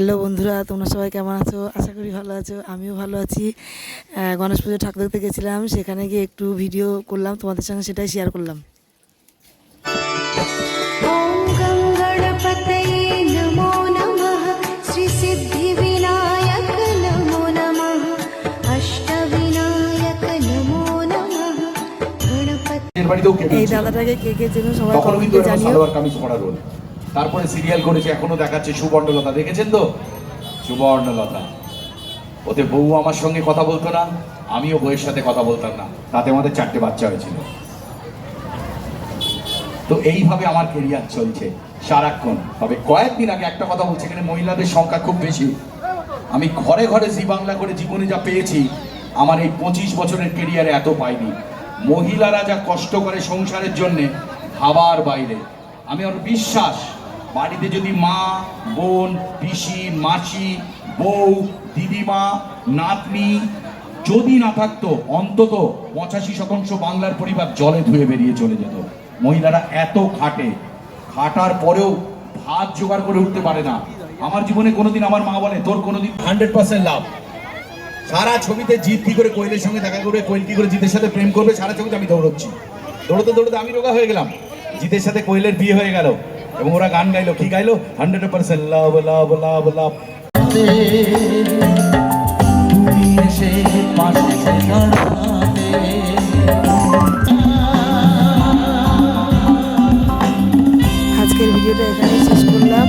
Hello বন্ধুরা তোমরা সবাই কেমন আছো? আশা করি ভালো আছো আমিও ভালো আছি। গণেশ পুজো ঠাকুর দেখতে গেছিলাম সেখানে গিয়ে একটু ভিডিও করলাম তোমাদের সঙ্গে সেটাই শেয়ার করলাম। এই দাদাটাকে কে কে চেনো সবাই জানিও। তারপরে সিরিয়াল করেছে, এখনও দেখাচ্ছে সুবর্ণলতা। দেখেছেন তো? সুবর্ণলতা। ওতে বউ আমার সঙ্গে কথা বলতো না, আমিও বউয়ের সাথে কথা বলতাম না। তাতে আমাদের চারটে বাচ্চা হয়েছিল। তো এইভাবে আমার কেরিয়ার চলছে, সারাক্ষণ। তবে কয়েকদিন আগে একটা কথা বলছে, এখানে মহিলাদের সংখ্যা খুব বেশি। আমি ঘরে ঘরে জি বাংলা করে জীবনে যা পেয়েছি, আমার এই পঁচিশ বছরের কেরিয়ারে এত পাইনি। মহিলারা যা কষ্ট করে সংসারের জন্যে ভাবার বাইরে। আমি ওর বিশ্বাস বাড়িতে যদি মা, বোন, পিসি, মাসি, বউ, দিদিমা, নাতনি যদি না থাকতো, অন্তত পঁচাশি শতাংশ বাংলার পরিবার জলে ধুয়ে বেরিয়ে চলে যেত। মহিলারা এত খাটে। খাটার পরেও ভাত জোগাড় করে উঠতে পারে না। আমার জীবনে কোনোদিন আমার মা বলে, তোর কোনোদিন হান্ড্রেড পার্সেন্ট লাভ। সারা ছবিতে জিত কি করে কোয়েলের সঙ্গে দেখা করবে, কোয়েল কি করে জিতের সাথে প্রেম করবে, সারা ছবিতে আমি দৌড়চ্ছি। দৌড়তে দৌড়তে আমি রোগা হয়ে গেলাম। জিতের সাথে কোয়েলের বিয়ে হয়ে গেল। এবং ওরা গান গাইলো, কি গাইলো? হান্ড্রেড পার্সেন্ট লাভ লাভ লাভ লাভ আজকের ভিডিওটা এখানে শেষ করলাম।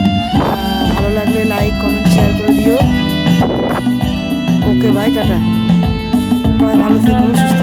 ভালো লাগলে লাইক কমেন্ট শেয়ার করে দিও। ওকে বাই টাটা। ভালো সুস্থ